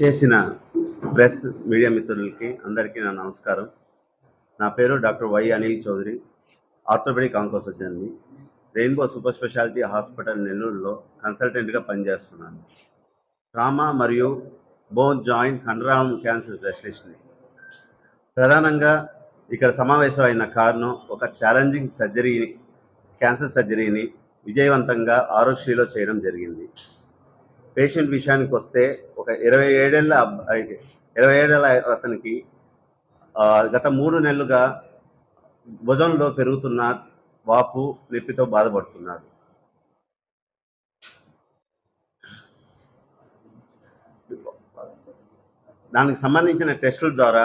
చేసిన press media మిత్రులకి అందరికీ నా నమస్కారం. నా పేరు doctor Y Anil Chowdary orthopaedic ఆంకోసర్జన్ని rainbow super speciality hospital నెల్లూరులో కన్సల్టెంట్గా పనిచేస్తున్నాను. ట్రామా మరియు బోన్ జాయింట్ కండరాం క్యాన్సర్ స్పెషలిస్ట్ని. ప్రధానంగా ఇక్కడ సమావేశం అయిన కారణం ఒక ఛాలెంజింగ్ సర్జరీని క్యాన్సర్ సర్జరీని విజయవంతంగా ఆరోగ్యశ్రీలో చేయడం జరిగింది. పేషెంట్ విషయానికి వస్తే ఒక ఇరవై ఏడేళ్ళ ఇరవై ఏడేళ్ళ అతనికి గత మూడు నెలలుగా భుజంలో పెరుగుతున్న వాపు నొప్పితో బాధపడుతున్నారు దానికి సంబంధించిన టెస్టుల ద్వారా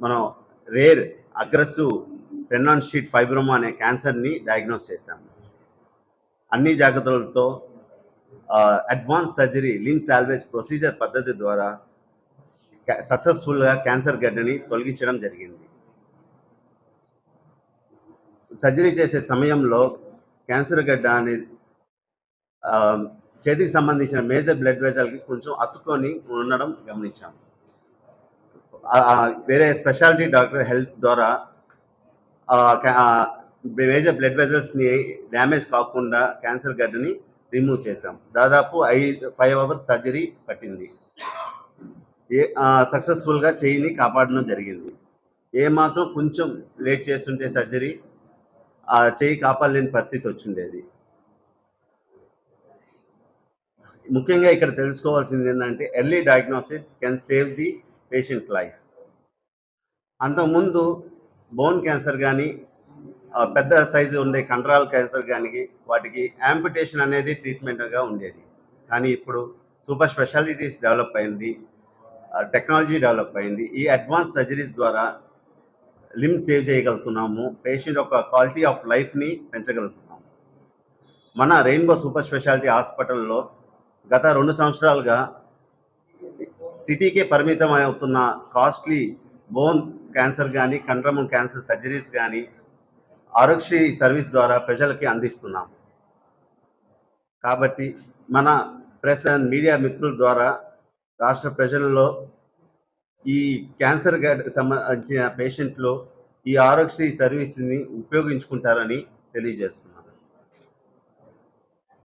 మనం రేర్ అగ్రెసివ్ పెన్నాన్ షీట్ ఫైబ్రోమా అనే క్యాన్సర్ని డయాగ్నోస్ చేశాము. అన్ని జాగ్రత్తలతో advance surgery limb salvage procedure పద్ధతి ద్వారా సక్సెస్ఫుల్గా క్యాన్సర్ గడ్డని తొలగించడం జరిగింది. సర్జరీ చేసే సమయంలో క్యాన్సర్ గడ్డ అనేది చేతికి సంబంధించిన మేజర్ బ్లడ్ వెజల్కి కొంచెం అతుక్కొని ఉండడం గమనించాం. వేరే స్పెషాలిటీ డాక్టర్ హెల్ప్ ద్వారా మేజర్ బ్లడ్ వెజల్స్ని డ్యామేజ్ కాకుండా క్యాన్సర్ గడ్డని రిమూవ్ చేసాం దాదాపు ఐదు ఫైవ్ అవర్స్ సర్జరీ పట్టింది. ఏ సక్సెస్ఫుల్గా చేయిని కాపాడడం జరిగింది. ఏ మాత్రం కొంచెం లేట్ చేస్తుంటే సర్జరీ ఆ చేయి కాపాడలేని పరిస్థితి వచ్చిండేది. ముఖ్యంగా ఇక్కడ తెలుసుకోవాల్సింది ఏంటంటే early diagnosis can save the patient life అంతకుముందు బోన్ క్యాన్సర్ కానీ పెద్ద సైజు ఉండే కండరాల క్యాన్సర్ కానీ వాటికి యాంపిటేషన్ అనేది ట్రీట్మెంట్గా ఉండేది. కానీ ఇప్పుడు సూపర్ స్పెషాలిటీస్ డెవలప్ అయింది టెక్నాలజీ డెవలప్ అయింది. ఈ అడ్వాన్స్ సర్జరీస్ ద్వారా లిమ్ సేవ్ చేయగలుగుతున్నాము పేషెంట్ యొక్క క్వాలిటీ ఆఫ్ లైఫ్ని పెంచగలుగుతున్నాము. మన రెయిన్బో సూపర్ స్పెషాలిటీ హాస్పిటల్లో గత రెండు సంవత్సరాలుగా సిటీకే పరిమితం అవుతున్న కాస్ట్లీ బోన్ క్యాన్సర్ కానీ కండ్రమం క్యాన్సర్ సర్జరీస్ కానీ ఆరోగ్యశ్రీ సర్వీస్ ద్వారా ప్రజలకి అందిస్తున్నాం. కాబట్టి మన ప్రెస్ అండ్ మీడియా మిత్రుల ద్వారా రాష్ట్ర ప్రజలలో ఈ క్యాన్సర్ సంబంధించిన పేషెంట్లు ఈ ఆరోగ్యశ్రీ సర్వీస్ని ఉపయోగించుకుంటారని తెలియజేస్తున్నాను